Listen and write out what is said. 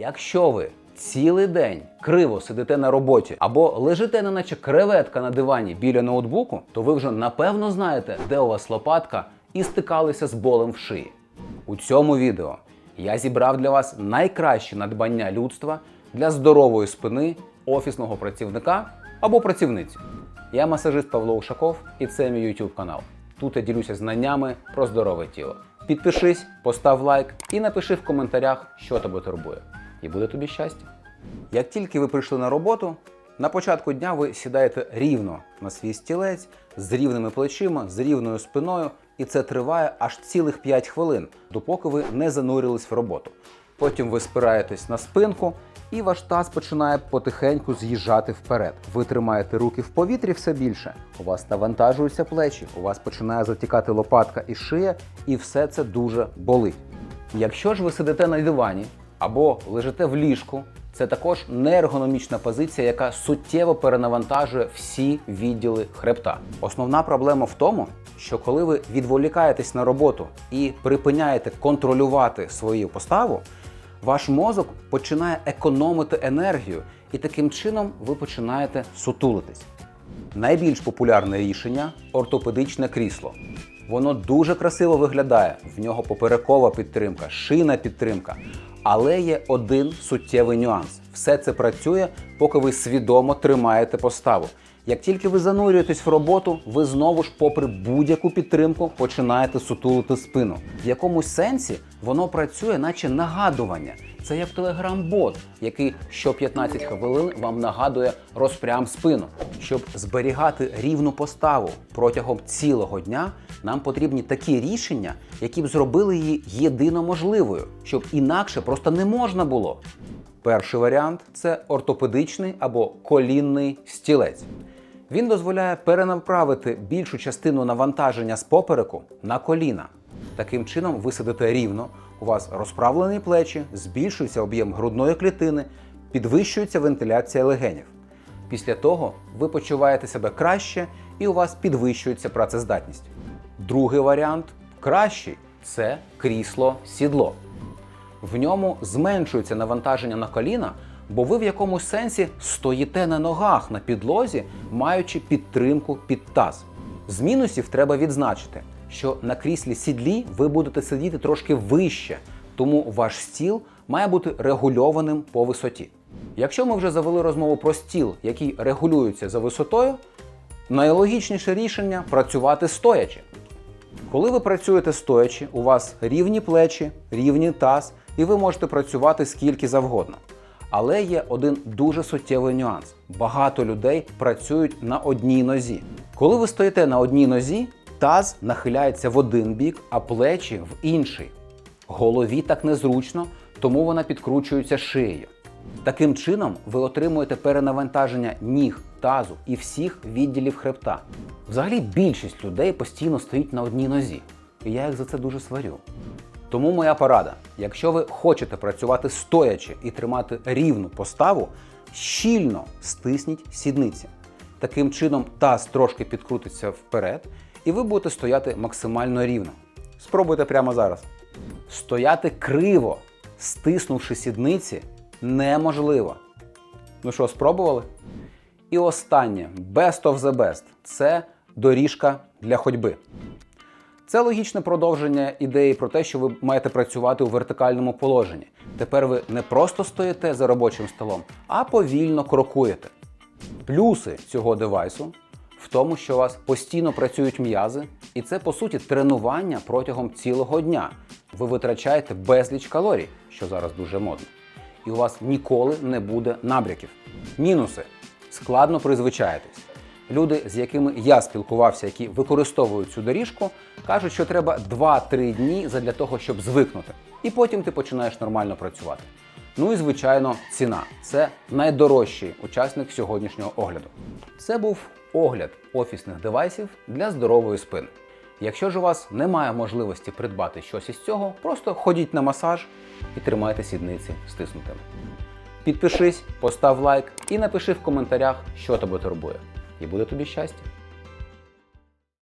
Якщо ви цілий день криво сидите на роботі або лежите, неначе креветка на дивані біля ноутбуку, то ви вже напевно знаєте, де у вас лопатка і стикалися з болем в шиї. У цьому відео я зібрав для вас найкращі надбання людства для здорової спини офісного працівника або працівниці. Я масажист Павло Ушаков і це мій YouTube канал. Тут я ділюся знаннями про здорове тіло. Підпишись, постав лайк і напиши в коментарях, що тебе турбує. І буде тобі щастя. Як тільки ви прийшли на роботу, на початку дня ви сідаєте рівно на свій стілець з рівними плечима, з рівною спиною, і це триває аж цілих 5 хвилин, допоки ви не занурились в роботу. Потім ви спираєтесь на спинку, і ваш таз починає потихеньку з'їжджати вперед. Ви тримаєте руки в повітрі все більше. У вас навантажуються плечі, у вас починає затікати лопатка і шия, і все це дуже болить. Якщо ж ви сидите на дивані або лежите в ліжку, це також неергономічна позиція, яка суттєво перенавантажує всі відділи хребта. Основна проблема в тому, що коли ви відволікаєтесь на роботу і припиняєте контролювати свою поставу, ваш мозок починає економити енергію, і таким чином ви починаєте сутулитись. Найбільш популярне рішення ортопедичне крісло. Воно дуже красиво виглядає, в нього поперекова підтримка, шийна підтримка. Але є один суттєвий нюанс: все це працює, поки ви свідомо тримаєте поставу. Як тільки ви занурюєтесь в роботу, ви знову ж, попри будь-яку підтримку, починаєте сутулити спину. В якомусь сенсі воно працює, наче нагадування. Це як телеграм-бот, який що 15 хвилин вам нагадує розпрям спину. Щоб зберігати рівну поставу протягом цілого дня, нам потрібні такі рішення, які б зробили її єдино можливою, щоб інакше просто не можна було. Перший варіант це ортопедичний або колінний стілець. Він дозволяє перенаправити більшу частину навантаження з попереку на коліна. Таким чином ви сидите рівно, у вас розправлені плечі, збільшується об'єм грудної клітини, підвищується вентиляція легенів. Після того ви почуваєте себе краще і у вас підвищується працездатність. Другий варіант кращий це крісло-сідло. В ньому зменшується навантаження на коліна, бо ви в якомусь сенсі стоїте на ногах на підлозі, маючи підтримку під таз. З мінусів треба відзначити, що на кріслі сідлі ви будете сидіти трошки вище, тому ваш стіл має бути регульованим по висоті. Якщо ми вже завели розмову про стіл, який регулюється за висотою, найлогічніше рішення працювати стоячи. Коли ви працюєте стоячи, у вас рівні плечі, рівні таз, і ви можете працювати скільки завгодно. Але є один дуже суттєвий нюанс: багато людей працюють на одній нозі. Коли ви стоїте на одній нозі, таз нахиляється в один бік, а плечі в інший. Голові так незручно, тому вона підкручується шиєю. Таким чином ви отримуєте перенавантаження ніг, тазу і всіх відділів хребта. Взагалі більшість людей постійно стоїть на одній нозі, і я їх за це дуже сварю. Тому моя порада: якщо ви хочете працювати стоячи і тримати рівну поставу, щільно стисніть сідниці. Таким чином таз трошки підкрутиться вперед, і ви будете стояти максимально рівно. Спробуйте прямо зараз. Стояти криво, стиснувши сідниці, неможливо. Ну що, спробували? І останнє best of the best це доріжка для ходьби. Це логічне продовження ідеї про те, що ви маєте працювати у вертикальному положенні. Тепер ви не просто стоїте за робочим столом, а повільно крокуєте. Плюси цього девайсу в тому, що у вас постійно працюють м'язи, і це по суті тренування протягом цілого дня. Ви витрачаєте безліч калорій, що зараз дуже модно. І у вас ніколи не буде набряків. Мінуси складно призвичаєтесь. Люди, з якими я спілкувався, які використовують цю доріжку, кажуть, що треба 2-3 дні для того, щоб звикнути. І потім ти починаєш нормально працювати. Ну і звичайно, ціна це найдорожчий учасник сьогоднішнього огляду. Це був огляд офісних девайсів для здорової спини. Якщо ж у вас немає можливості придбати щось із цього, просто ходіть на масаж і тримайте сідниці стиснутими. Підпишись, постав лайк і напиши в коментарях, що тебе турбує. І буде тобі щастя!